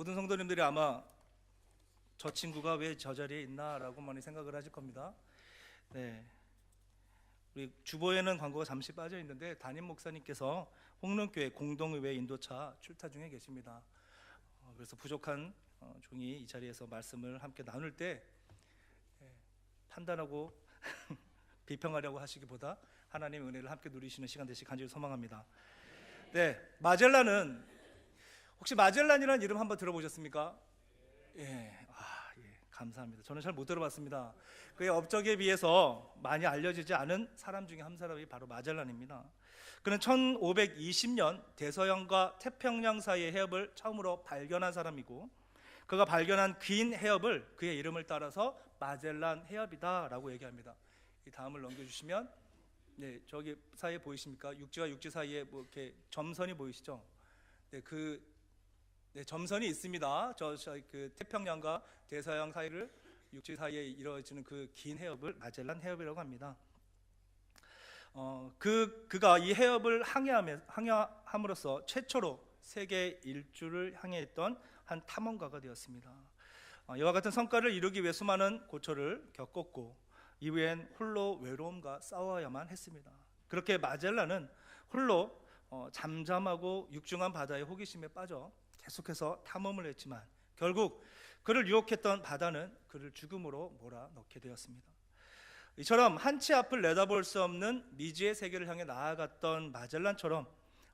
모든 성도님들이 아마 저 친구가 왜 저 자리에 있나라고 많이 생각을 하실 겁니다. 네. 우리 주보에는 광고가 잠시 빠져 있는데 담임 목사님께서 홍릉교회 공동의회 인도차 출타 중에 계십니다. 어, 그래서 부족한 어, 종이 이 자리에서 말씀을 함께 나눌 때 예, 판단하고 비평하려고 하시기보다 하나님의 은혜를 함께 누리시는 시간 되시 간절히 소망합니다. 네, 마젤란은 혹시 마젤란이라는 이름 한번 들어보셨습니까? 예, 아, 예, 감사합니다. 저는 잘 못 들어봤습니다. 그의 업적에 비해서 많이 알려지지 않은 사람 중에 한 사람이 바로 마젤란입니다. 그는 1520년 대서양과 태평양 사이의 해협을 처음으로 발견한 사람이고 그가 발견한 긴 해협을 그의 이름을 따라서 마젤란 해협이다라고 얘기합니다. 이 다음을 넘겨주시면 네 저기 사이에 보이십니까? 육지와 육지 사이에 뭐 이렇게 점선이 보이시죠? 네, 그 네, 점선이 있습니다. 저, 저 그 태평양과 대서양 사이를 육지 사이에 이루어지는 그 긴 해협을 마젤란 해협이라고 합니다. 어, 그 그가 이 해협을 항해함에, 항해함으로써 최초로 세계 일주를 항해했던 한 탐험가가 되었습니다. 어, 이와 같은 성과를 이루기 위해 수많은 고초를 겪었고 이후엔 홀로 외로움과 싸워야만 했습니다. 그렇게 마젤란은 홀로 어, 잠잠하고 육중한 바다의 호기심에 빠져 계속해서 탐험을 했지만 결국 그를 유혹했던 바다는 그를 죽음으로 몰아넣게 되었습니다. 이처럼 한치 앞을 내다볼 수 없는 미지의 세계를 향해 나아갔던 마젤란처럼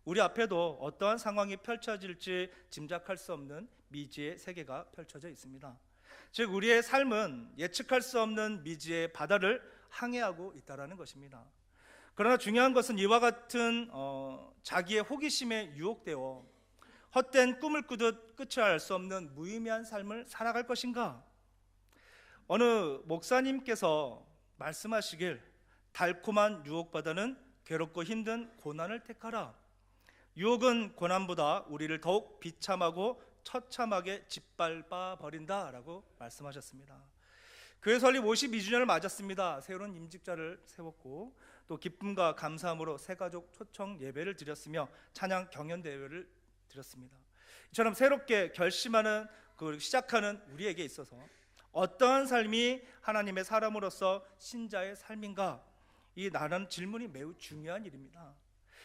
우리 앞에도 어떠한 상황이 펼쳐질지 짐작할 수 없는 미지의 세계가 펼쳐져 있습니다. 즉 우리의 삶은 예측할 수 없는 미지의 바다를 항해하고 있다라는 것입니다. 그러나 중요한 것은 이와 같은 어, 자기의 호기심에 유혹되어 헛된 꿈을 꾸듯 끝을 알 수 없는 무의미한 삶을 살아갈 것인가? 어느 목사님께서 말씀하시길 달콤한 유혹보다는 괴롭고 힘든 고난을 택하라. 유혹은 고난보다 우리를 더욱 비참하고 처참하게 짓밟아 버린다라고 말씀하셨습니다. 교회 설립 52주년을 맞았습니다. 새로운 임직자를 세웠고 또 기쁨과 감사함으로 새 가족 초청 예배를 드렸으며 찬양 경연 대회를 드렸습니다. 이처럼 새롭게 결심하는 그 시작하는 우리에게 있어서 어떠한 삶이 하나님의 사람으로서 신자의 삶인가? 이 나라는 질문이 매우 중요한 일입니다.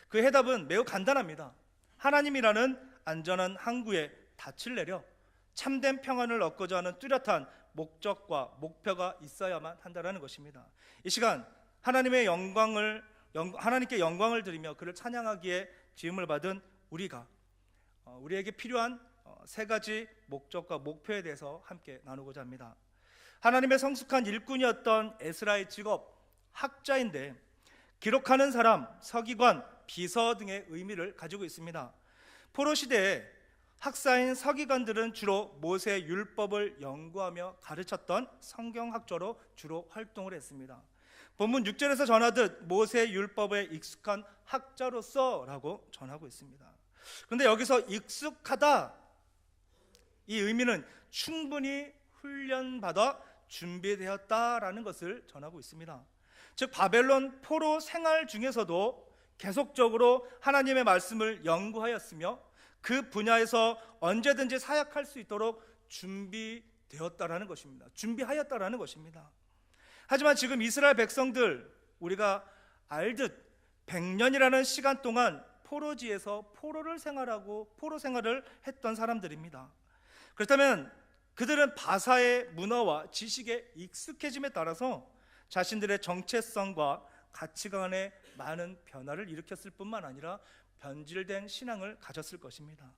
그 해답은 매우 간단합니다. 하나님이라는 안전한 항구에 닻을 내려 참된 평안을 얻고자 하는 뚜렷한 목적과 목표가 있어야만 한다라는 것입니다. 이 시간 하나님의 영광을 하나님께 영광을 드리며 그를 찬양하기에 지음을 받은 우리가 어, 우리에게 필요한 어, 세 가지 목적과 목표에 대해서 함께 나누고자 합니다. 하나님의 성숙한 일꾼이었던 에스라의 직업 학자인데 기록하는 사람, 서기관, 비서 등의 의미를 가지고 있습니다. 포로 시대에 학사인 서기관들은 주로 모세 율법을 연구하며 가르쳤던 성경학자로 주로 활동을 했습니다. 본문 6절에서 전하듯 모세 율법에 익숙한 학자로서라고 전하고 있습니다. 그런데 여기서 익숙하다 이 의미는 충분히 훈련받아 준비되었다라는 것을 전하고 있습니다. 즉 바벨론 포로 생활 중에서도 계속적으로 하나님의 말씀을 연구하였으며 그 분야에서 언제든지 사역할 수 있도록 준비되었다라는 것입니다. 준비하였다라는 것입니다. 하지만 지금 이스라엘 백성들 우리가 알듯 100년이라는 시간 동안 포로지에서 포로를 생활하고 포로 생활을 했던 사람들입니다. 그렇다면 그들은 바사의 문화와 지식에 익숙해짐에 따라서 자신들의 정체성과 가치관에 많은 변화를 일으켰을 뿐만 아니라 변질된 신앙을 가졌을 것입니다.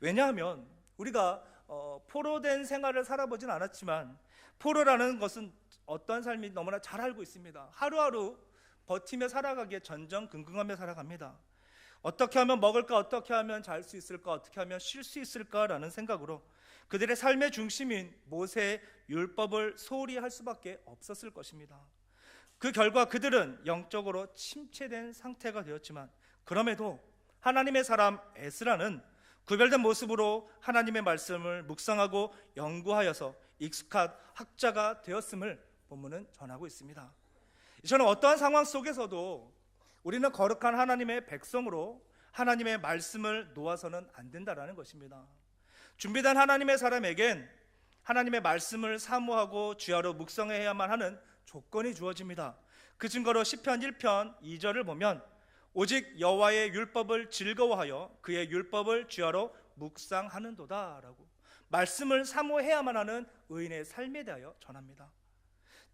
왜냐하면 우리가 어, 포로된 생활을 살아보진 않았지만 포로라는 것은 어떤 삶이 너무나 잘 알고 있습니다. 하루하루 버티며 살아가기에 전전긍긍하며 살아갑니다. 어떻게 하면 먹을까? 어떻게 하면 잘 수 있을까? 어떻게 하면 쉴 수 있을까라는 생각으로 그들의 삶의 중심인 모세의 율법을 소홀히 할 수밖에 없었을 것입니다. 그 결과 그들은 영적으로 침체된 상태가 되었지만 그럼에도 하나님의 사람 에스라는 구별된 모습으로 하나님의 말씀을 묵상하고 연구하여서 익숙한 학자가 되었음을 본문은 전하고 있습니다. 저는 어떠한 상황 속에서도 우리는 거룩한 하나님의 백성으로 하나님의 말씀을 놓아서는 안 된다라는 것입니다. 준비된 하나님의 사람에겐 하나님의 말씀을 사모하고 주야로 묵상해야만 하는 조건이 주어집니다. 그 증거로 시편 1편 2절을 보면 오직 여호와의 율법을 즐거워하여 그의 율법을 주야로 묵상하는도다라고 말씀을 사모해야만 하는 의인의 삶에 대하여 전합니다.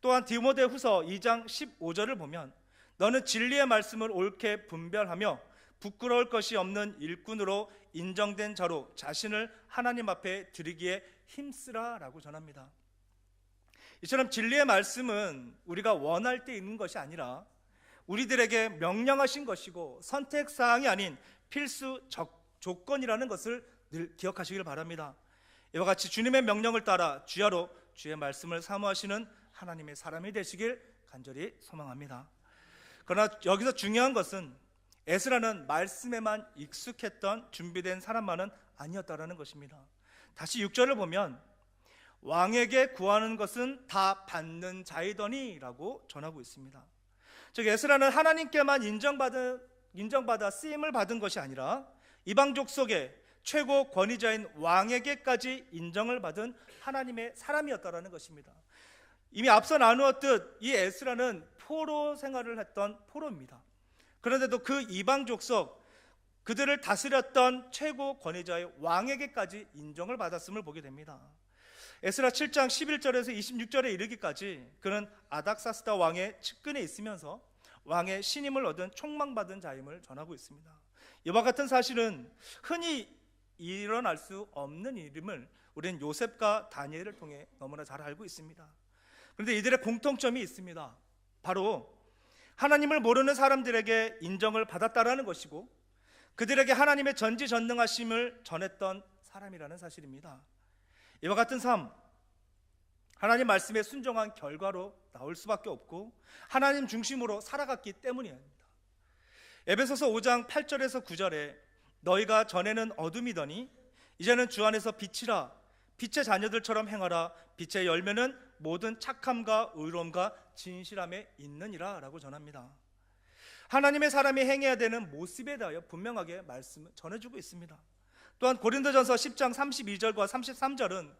또한 디모데후서 2장 15절을 보면 너는 진리의 말씀을 옳게 분별하며 부끄러울 것이 없는 일꾼으로 인정된 자로 자신을 하나님 앞에 드리기에 힘쓰라라고 전합니다. 이처럼 진리의 말씀은 우리가 원할 때 있는 것이 아니라 우리들에게 명령하신 것이고 선택 사항이 아닌 필수 적- 조건이라는 것을 늘 기억하시길 바랍니다. 이와 같이 주님의 명령을 따라 주야로 주의 말씀을 사모하시는 하나님의 사람이 되시길 간절히 소망합니다. 그러나 여기서 중요한 것은 에스라는 말씀에만 익숙했던 준비된 사람만은 아니었다라는 것입니다. 다시 6절을 보면 왕에게 구하는 것은 다 받는 자이더니라고 전하고 있습니다. 즉 에스라는 하나님께만 인정받은 인정받아 쓰임을 받은 것이 아니라 이방족 속에 최고 권위자인 왕에게까지 인정을 받은 하나님의 사람이었다라는 것입니다. 이미 앞서 나누었듯 이 에스라는 포로 생활을 했던 포로입니다. 그런데도 그 이방 족 속 그들을 다스렸던 최고 권위자의 왕에게까지 인정을 받았음을 보게 됩니다. 에스라 7장 11절에서 26절에 이르기까지 그는 아닥사스다 왕의 측근에 있으면서 왕의 신임을 얻은 총망받은 자임을 전하고 있습니다. 이와 같은 사실은 흔히 일어날 수 없는 일임을 우리는 요셉과 다니엘을 통해 너무나 잘 알고 있습니다. 그런데 이들의 공통점이 있습니다. 바로 하나님을 모르는 사람들에게 인정을 받았다라는 것이고 그들에게 하나님의 전지전능하심을 전했던 사람이라는 사실입니다. 이와 같은 삶 하나님 말씀에 순종한 결과로 나올 수밖에 없고 하나님 중심으로 살아갔기 때문입니다. 에베소서 5장 8절에서 9절에 너희가 전에는 어둠이더니 이제는 주 안에서 빛이라 빛의 자녀들처럼 행하라 빛의 열매는 모든 착함과 의로움과 진실함에 있느니라 라고 전합니다. 하나님의 사람이 행해야 되는 모습에 대하여 분명하게 말씀을 전해주고 있습니다. 또한 고린도전서 10장 32절과 33절은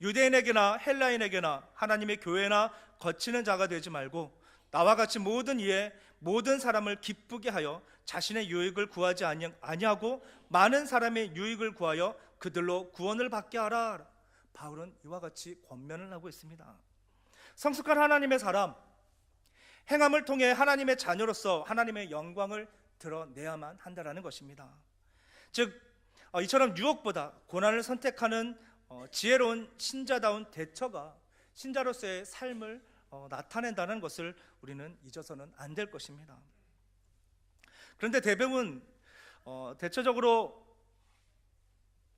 유대인에게나 헬라인에게나 하나님의 교회나 거치는 자가 되지 말고 나와 같이 모든 이에 모든 사람을 기쁘게 하여 자신의 유익을 구하지 아니- 아니하고 많은 사람의 유익을 구하여 그들로 구원을 받게 하라. 바울은 이와 같이 권면을 하고 있습니다. 성숙한 하나님의 사람 행함을 통해 하나님의 자녀로서 하나님의 영광을 드러내야만 한다라는 것입니다. 즉 어, 이처럼 유혹보다 고난을 선택하는 어, 지혜로운 신자다운 대처가 신자로서의 삶을 어, 나타낸다는 것을 우리는 잊어서는 안 될 것입니다. 그런데 어, 대체적으로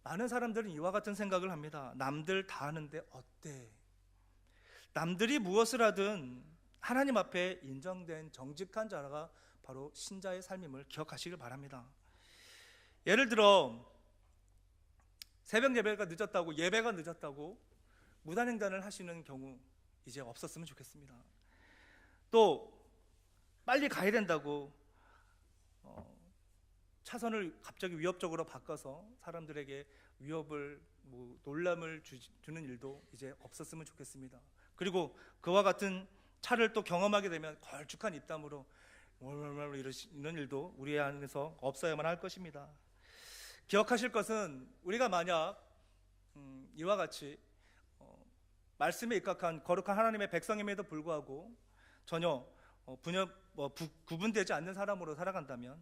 많은 사람들은 이와 같은 생각을 합니다. 남들 다 하는데 어때? 남들이 무엇을 하든 하나님 앞에 인정된 정직한 자가 바로 신자의 삶임을 기억하시길 바랍니다. 예를 들어 새벽 예배가 늦었다고 예배가 늦었다고 무단횡단을 하시는 경우 이제 없었으면 좋겠습니다. 또 빨리 가야 된다고 어, 차선을 갑자기 위협적으로 바꿔서 사람들에게 위협을 뭐 논란을 주, 주는 일도 이제 없었으면 좋겠습니다. 그리고 그와 같은 차를 또 경험하게 되면 걸쭉한 입담으로 월월월 이러시는 일도 우리 안에서 없어야만 할 것입니다. 기억하실 것은 우리가 만약 음, 이와 같이 어, 말씀에 입각한 거룩한 하나님의 백성임에도 불구하고 전혀 어, 분여, 뭐, 부, 구분되지 않는 사람으로 살아간다면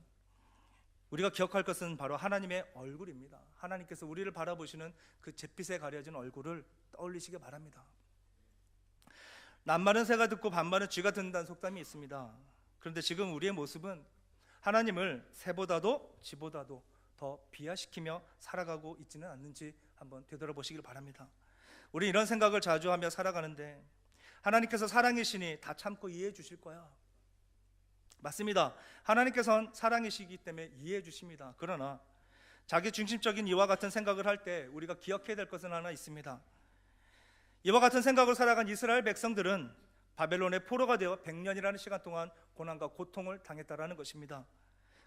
우리가 기억할 것은 바로 하나님의 얼굴입니다. 하나님께서 우리를 바라보시는 그 잿빛에 가려진 얼굴을 떠올리시기 바랍니다. 남말은 새가 듣고 반말은 쥐가 듣는다는 속담이 있습니다. 그런데 지금 우리의 모습은 하나님을 새보다도 쥐보다도 더 비하시키며 살아가고 있지는 않는지 한번 되돌아보시길 바랍니다. 우리 이런 생각을 자주 하며 살아가는데 하나님께서 사랑이시니 다 참고 이해해 주실 거야. 맞습니다. 하나님께서는 사랑이시기 때문에 이해해 주십니다. 그러나 자기 중심적인 이와 같은 생각을 할 때 우리가 기억해야 될 것은 하나 있습니다. 이와 같은 생각을 살아간 이스라엘 백성들은 바벨론의 포로가 되어 100년이라는 시간 동안 고난과 고통을 당했다라는 것입니다.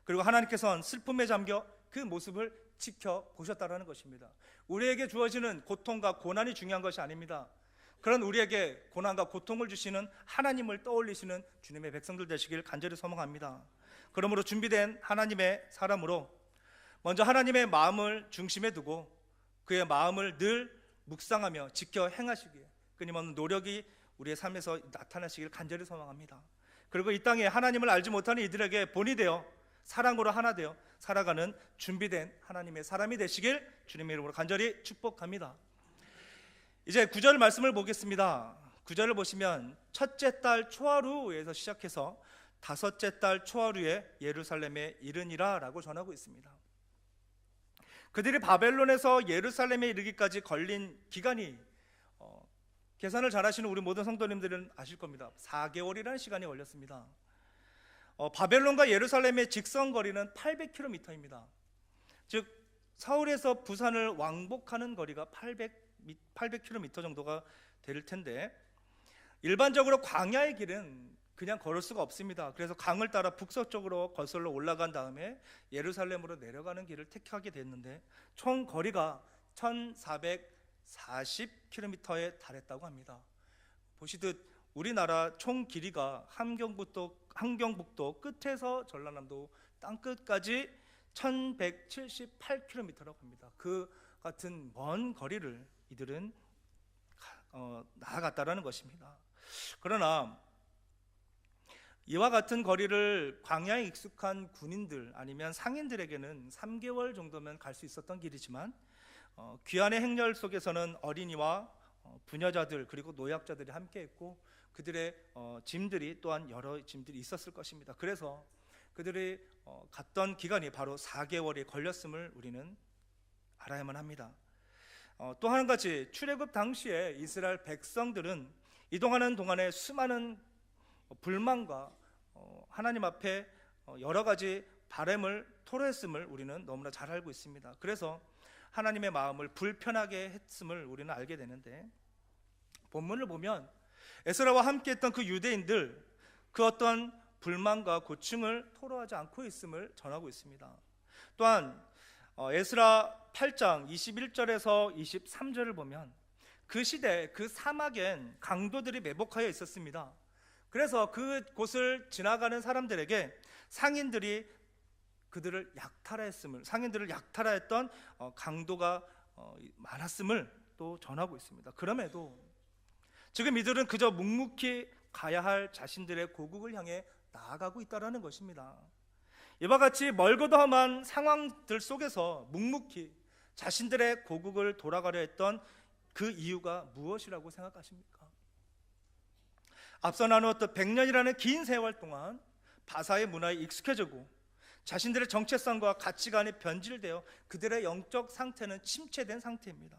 그리고 하나님께서는 슬픔에 잠겨 그 모습을 지켜 보셨다라는 것입니다. 우리에게 주어지는 고통과 고난이 중요한 것이 아닙니다. 그런 우리에게 고난과 고통을 주시는 하나님을 떠올리시는 주님의 백성들 되시길 간절히 소망합니다. 그러므로 준비된 하나님의 사람으로 먼저 하나님의 마음을 중심에 두고 그의 마음을 늘 묵상하며 지켜 행하시기에 끊임없는 노력이 우리의 삶에서 나타나시길 간절히 소망합니다. 그리고 이 땅에 하나님을 알지 못하는 이들에게 본이 되어 사랑으로 하나 되어 살아가는 준비된 하나님의 사람이 되시길 주님의 이름으로 간절히 축복합니다. 이제 구절 말씀을 보겠습니다. 구절을 보시면 첫째 달 초하루에서 시작해서 다섯째 달 초하루에 예루살렘에 이르니라라고 전하고 있습니다. 그들이 바벨론에서 예루살렘에 이르기까지 걸린 기간이 어, 계산을 잘하시는 우리 모든 성도님들은 아실 겁니다. 4개월이라는 시간이 걸렸습니다. 어, 바벨론과 예루살렘의 직선 거리는 800km입니다. 즉 서울에서 부산을 왕복하는 거리가 800 800km 정도가 될 텐데 일반적으로 광야의 길은 그냥 걸을 수가 없습니다. 그래서 강을 따라 북서쪽으로 거슬러 올라간 다음에 예루살렘으로 내려가는 길을 택하게 됐는데 총 거리가 1440km에 달했다고 합니다. 보시듯 우리나라 총 길이가 함경북도 함경북도 끝에서 전라남도 땅 끝까지 1178km라고 합니다. 그 같은 먼 거리를 이들은 어, 나아갔다라는 것입니다. 그러나 이와 같은 거리를 광야에 익숙한 군인들 아니면 상인들에게는 3개월 정도면 갈 수 있었던 길이지만 어, 귀환의 행렬 속에서는 어린이와 어, 부녀자들 그리고 노약자들이 함께했고 그들의 어, 짐들이 또한 여러 짐들이 있었을 것입니다. 그래서 그들이 어, 갔던 기간이 바로 4개월이 걸렸음을 우리는 알아야만 합니다. 어, 또 한 가지 출애굽 당시에 이스라엘 백성들은 이동하는 동안에 수많은 불만과 어, 하나님 앞에 어, 여러 가지 바램을 토로했음을 우리는 너무나 잘 알고 있습니다. 그래서 하나님의 마음을 불편하게 했음을 우리는 알게 되는데 본문을 보면 에스라와 함께했던 그 유대인들 그 어떤 불만과 고충을 토로하지 않고 있음을 전하고 있습니다. 또한 어, 에스라 8장 21절에서 23절을 보면 그 시대 그 사막엔 강도들이 매복하여 있었습니다. 그래서 그 곳을 지나가는 사람들에게 상인들이 그들을 약탈했음을 상인들을 약탈하였던 어, 강도가 어, 많았음을 또 전하고 있습니다. 그럼에도 지금 이들은 그저 묵묵히 가야 할 자신들의 고국을 향해 나아가고 있다라는 것입니다. 이와 같이 멀고도 험한 상황들 속에서 묵묵히 자신들의 고국을 돌아가려 했던 그 이유가 무엇이라고 생각하십니까? 앞서 나누었던 100년이라는 긴 세월 동안 바사의 문화에 익숙해지고 자신들의 정체성과 가치관이 변질되어 그들의 영적 상태는 침체된 상태입니다.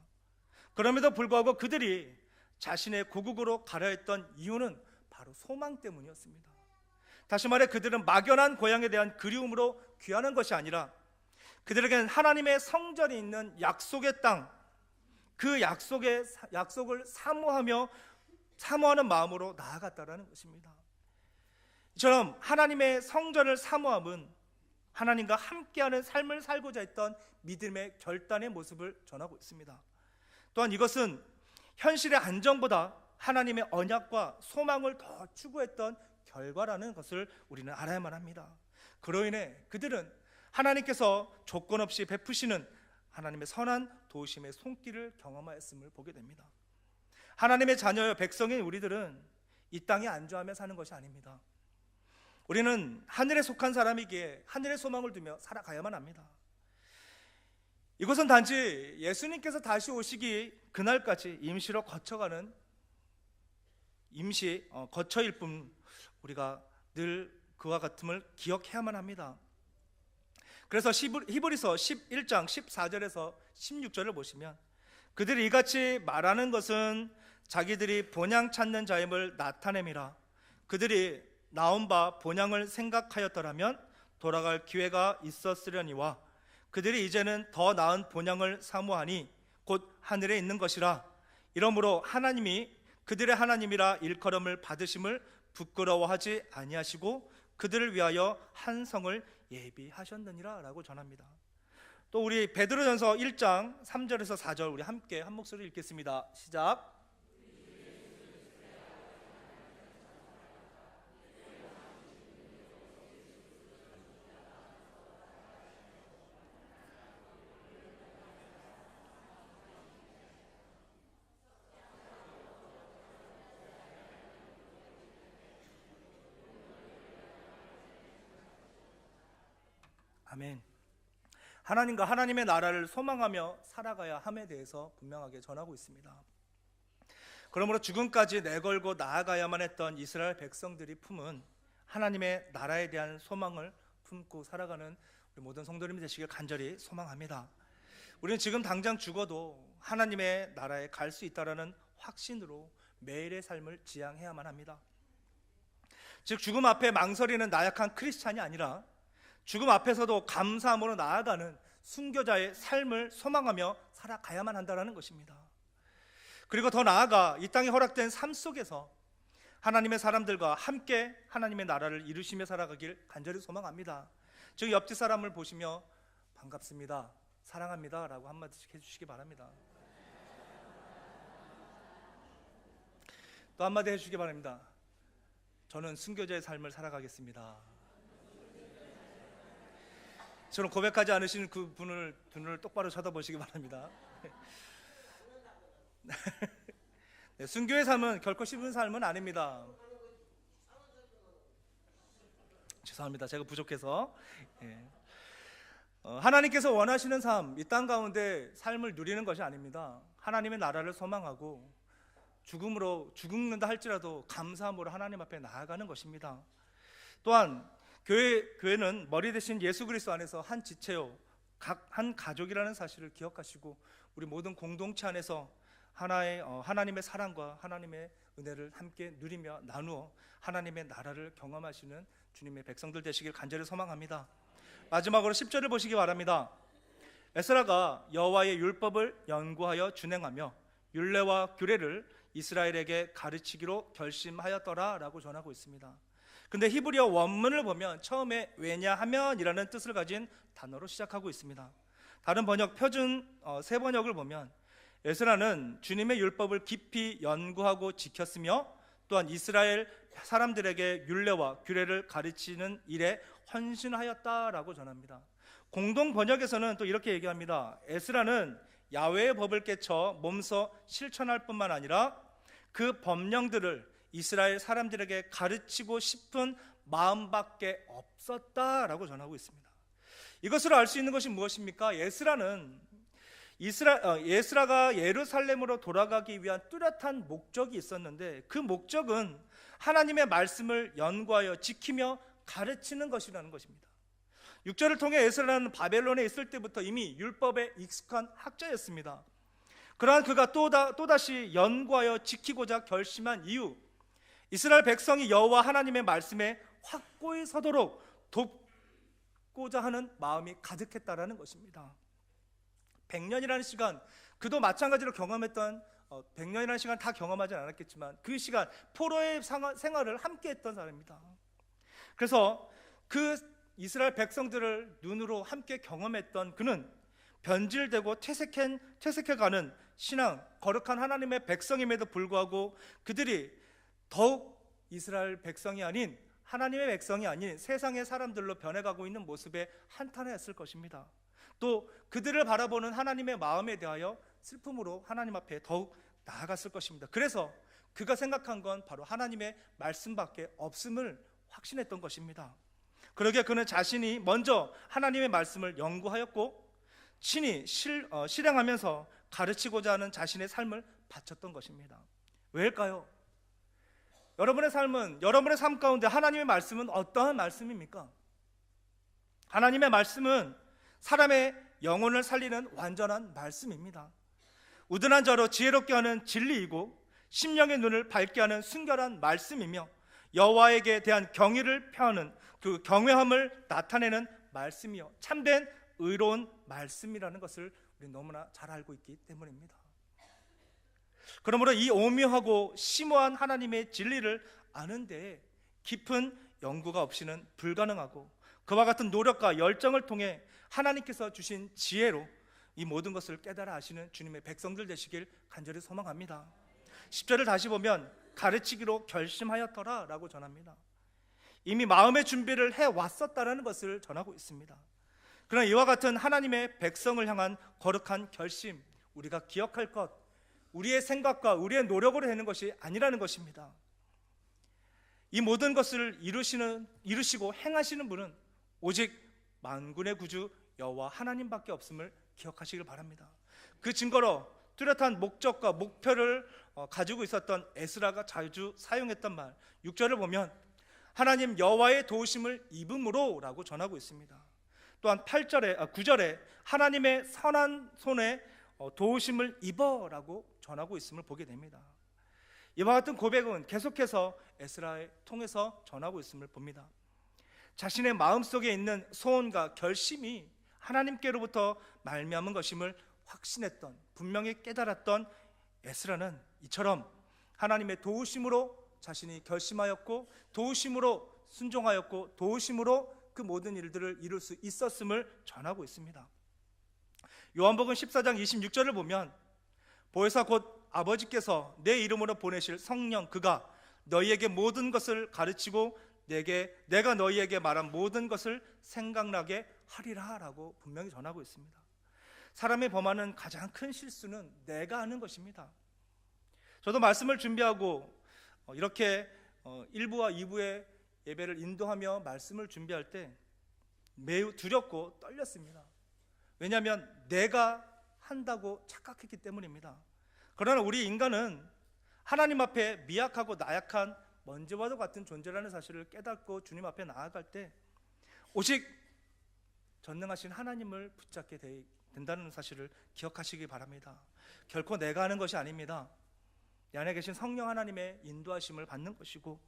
그럼에도 불구하고 그들이 자신의 고국으로 가려 했던 이유는 바로 소망 때문이었습니다. 다시 말해 그들은 막연한 고향에 대한 그리움으로 귀하는 것이 아니라 그들에게는 하나님의 성전이 있는 약속의 땅, 그 약속의 약속을 사모하며 사모하는 마음으로 나아갔다라는 것입니다. 이처럼 하나님의 성전을 사모함은 하나님과 함께하는 삶을 살고자 했던 믿음의 결단의 모습을 전하고 있습니다. 또한 이것은 현실의 안정보다 하나님의 언약과 소망을 더 추구했던 결과라는 것을 우리는 알아야만 합니다. 그로 인해 그들은 하나님께서 조건 없이 베푸시는 하나님의 선한 도우심의 손길을 경험하였음을 보게 됩니다. 하나님의 자녀여 백성인 우리들은 이 땅에 안주하며 사는 것이 아닙니다. 우리는 하늘에 속한 사람이기에 하늘의 소망을 두며 살아가야만 합니다. 이것은 단지 예수님께서 다시 오시기 그날까지 임시로 거쳐가는 임시 어, 거처일 뿐 우리가 늘 그와 같음을 기억해야만 합니다. 그래서 히브리서 11장 14절에서 16절을 보시면 그들이 이같이 말하는 것은 자기들이 본향 찾는 자임을 나타냄이라 그들이 나온 바 본향을 생각하였더라면 돌아갈 기회가 있었으려니와 그들이 이제는 더 나은 본향을 사모하니 곧 하늘에 있는 것이라 이러므로 하나님이 그들의 하나님이라 일컬음을 받으심을 부끄러워하지 아니하시고 그들을 위하여 한 성을 예비하셨느니라라고 전합니다. 또 우리 베드로전서 1장 3절에서 4절 우리 함께 한 목소리 읽겠습니다. 시작. 아멘. 하나님과 하나님의 나라를 소망하며 살아가야 함에 대해서 분명하게 전하고 있습니다. 그러므로 죽음까지 내걸고 나아가야만 했던 이스라엘 백성들이 품은 하나님의 나라에 대한 소망을 품고 살아가는 우리 모든 성도님이 되시길 간절히 소망합니다. 우리는 지금 당장 죽어도 하나님의 나라에 갈 수 있다라는 확신으로 매일의 삶을 지향해야만 합니다. 즉 죽음 앞에 망설이는 나약한 크리스찬이 아니라 죽음 앞에서도 감사함으로 나아가는 순교자의 삶을 소망하며 살아가야만 한다는 것입니다. 그리고 더 나아가 이 땅에 허락된 삶 속에서 하나님의 사람들과 함께 하나님의 나라를 이루시며 살아가길 간절히 소망합니다. 즉 옆집 사람을 보시며 반갑습니다. 사랑합니다라고 한마디씩 해 주시기 바랍니다. 또 한마디 해 주시기 바랍니다. 저는 순교자의 삶을 살아가겠습니다. 저는 고백하지 않으신 그 분을 눈을 똑바로 쳐다보시기 바랍니다. 네, 순교의 삶은 결코 쉬운 삶은 아닙니다. 죄송합니다. 제가 부족해서. 예. 어, 하나님께서 원하시는 삶, 이 땅 가운데 삶을 누리는 것이 아닙니다. 하나님의 나라를 소망하고 죽음으로 죽는다 할지라도 감사함으로 하나님 앞에 나아가는 것입니다. 또한 교회 교회는 머리 대신 예수 그리스도 안에서 한 지체요, 각 한 가족이라는 사실을 기억하시고 우리 모든 공동체 안에서 하나의 어, 하나님의 사랑과 하나님의 은혜를 함께 누리며 나누어 하나님의 나라를 경험하시는 주님의 백성들 되시길 간절히 소망합니다. 마지막으로 10절을 보시기 바랍니다. 에스라가 여호와의 율법을 연구하여 준행하며 율례와 규례를 이스라엘에게 가르치기로 결심하였더라라고 전하고 있습니다. 근데 히브리어 원문을 보면 처음에 왜냐하면이라는 뜻을 가진 단어로 시작하고 있습니다. 다른 번역 표준 어, 세 번역을 보면 에스라는 주님의 율법을 깊이 연구하고 지켰으며 또한 이스라엘 사람들에게 율례와 규례를 가르치는 일에 헌신하였다라고 전합니다. 공동 번역에서는 또 이렇게 얘기합니다. 에스라는 야외의 법을 깨쳐 몸소 실천할 뿐만 아니라 그 법령들을 이스라엘 사람들에게 가르치고 싶은 마음밖에 없었다라고 전하고 있습니다. 이것으로 알 수 있는 것이 무엇입니까? 에스라는 이스라, 어, 예스라가 예루살렘으로 돌아가기 위한 뚜렷한 목적이 있었는데 그 목적은 하나님의 말씀을 연구하여 지키며 가르치는 것이라는 것입니다. 6절을 통해 에스라는 바벨론에 있을 때부터 이미 율법에 익숙한 학자였습니다. 그러한 그가 또다, 또다시 연구하여 지키고자 결심한 이유 이스라엘 백성이 여호와 하나님의 말씀에 확고히 서도록 돕고자 하는 마음이 가득했다라는 것입니다. 100년이라는 시간 그도 마찬가지로 경험했던 어, 100년이라는 시간 다 경험하지 않았겠지만 그 시간 포로의 생활을 함께 했던 사람입니다. 그래서 그 이스라엘 백성들을 눈으로 함께 경험했던 그는 변질되고 퇴색해, 퇴색해가는 신앙, 거룩한 하나님의 백성임에도 불구하고 그들이 더욱 이스라엘 백성이 아닌 하나님의 백성이 아닌 세상의 사람들로 변해가고 있는 모습에 한탄했을 것입니다. 또 그들을 바라보는 하나님의 마음에 대하여 슬픔으로 하나님 앞에 더욱 나아갔을 것입니다. 그래서 그가 생각한 건 바로 하나님의 말씀밖에 없음을 확신했던 것입니다. 그러게 그는 자신이 먼저 하나님의 말씀을 연구하였고 친히 실, 어, 실행하면서 가르치고자 하는 자신의 삶을 바쳤던 것입니다. 왜일까요? 여러분의 삶은 여러분의 삶 가운데 하나님의 말씀은 어떠한 말씀입니까? 하나님의 말씀은 사람의 영혼을 살리는 완전한 말씀입니다. 우둔한 자로 지혜롭게 하는 진리이고 심령의 눈을 밝게 하는 순결한 말씀이며 여호와에게 대한 경의를 표하는 그 경외함을 나타내는 말씀이요 참된 의로운 말씀이라는 것을 우리 너무나 잘 알고 있기 때문입니다. 그러므로 이 오묘하고 심오한 하나님의 진리를 아는데 깊은 연구가 없이는 불가능하고 그와 같은 노력과 열정을 통해 하나님께서 주신 지혜로 이 모든 것을 깨달아 아시는 주님의 백성들 되시길 간절히 소망합니다. 10절을 다시 보면 가르치기로 결심하였더라 라고 전합니다. 이미 마음의 준비를 해 왔었다라는 것을 전하고 있습니다. 그러나 이와 같은 하나님의 백성을 향한 거룩한 결심, 우리가 기억할 것, 우리의 생각과 우리의 노력으로 되는 것이 아니라는 것입니다. 이 모든 것을 이루시는 이루시고 행하시는 분은 오직 만군의 구주 여호와 하나님밖에 없음을 기억하시길 바랍니다. 그 증거로 뚜렷한 목적과 목표를 어, 가지고 있었던 에스라가 자주 사용했던 말 6절을 보면 하나님 여호와의 도우심을 입음으로라고 전하고 있습니다. 또한 8절에 아, 9절에 하나님의 선한 손에 어, 도우심을 입어라고 전하고 있음을 보게 됩니다. 이와 같은 고백은 계속해서 에스라에 통해서 전하고 있음을 봅니다. 자신의 마음 속에 있는 소원과 결심이 하나님께로부터 말미암은 것임을 확신했던 분명히 깨달았던 에스라는 이처럼 하나님의 도우심으로 자신이 결심하였고 도우심으로 순종하였고 도우심으로 그 모든 일들을 이룰 수 있었음을 전하고 있습니다. 요한복음 14장 26절을 보면 보혜사 곧 아버지께서 내 이름으로 보내실 성령 그가 너희에게 모든 것을 가르치고 내게 내가 너희에게 말한 모든 것을 생각나게 하리라라고 분명히 전하고 있습니다. 사람이 범하는 가장 큰 실수는 내가 하는 것입니다. 저도 말씀을 준비하고 어, 이렇게 1부와 2부의 예배를 인도하며 말씀을 준비할 때 매우 두렵고 떨렸습니다. 왜냐하면 내가 한다고 착각했기 때문입니다. 그러나 우리 인간은 하나님 앞에 미약하고 나약한 먼지와도 같은 존재라는 사실을 깨닫고 주님 앞에 나아갈 때 오직 전능하신 하나님을 붙잡게 된다는 사실을 기억하시기 바랍니다. 결코 내가 하는 것이 아닙니다. 내 안에 계신 성령 하나님의 인도하심을 받는 것이고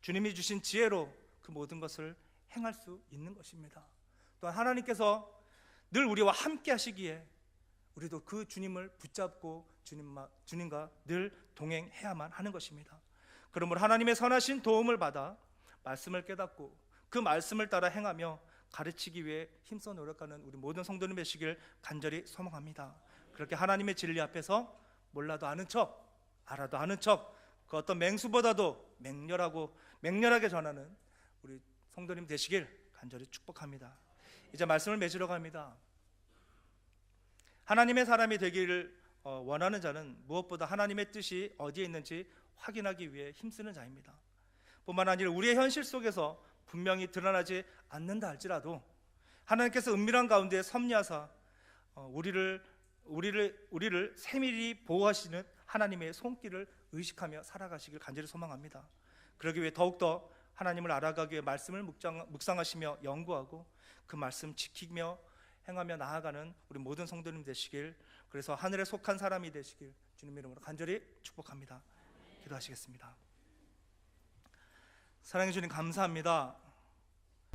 주님이 주신 지혜로 그 모든 것을 행할 수 있는 것입니다. 또한 하나님께서 늘 우리와 함께 하시기에 우리도 그 주님을 붙잡고 주님과, 주님과 늘 동행해야만 하는 것입니다. 그러므로 하나님의 선하신 도움을 받아 말씀을 깨닫고 그 말씀을 따라 행하며 가르치기 위해 힘써 노력하는 우리 모든 성도님 되시길 간절히 소망합니다. 그렇게 하나님의 진리 앞에서 몰라도 아는 척, 알아도 아는 척, 그 어떤 맹수보다도 맹렬하고 맹렬하게 전하는 우리 성도님 되시길 간절히 축복합니다. 이제 말씀을 맺으러 갑니다. 하나님의 사람이 되기를 어, 원하는 자는 무엇보다 하나님의 뜻이 어디에 있는지 확인하기 위해 힘쓰는 자입니다. 뿐만 아니라 우리의 현실 속에서 분명히 드러나지 않는다 할지라도 하나님께서 은밀한 가운데 섭리하사 어, 우리를 우리를 우리를 세밀히 보호하시는 하나님의 손길을 의식하며 살아가시길 간절히 소망합니다. 그러기 위해 더욱더 하나님을 알아가기 위해 말씀을 묵상, 묵상하시며 연구하고 그 말씀 지키며 행하며 나아가는 우리 모든 성도님 되시길 그래서 하늘에 속한 사람이 되시길 주님 이름으로 간절히 축복합니다. 기도하시겠습니다. 사랑해 주님 감사합니다.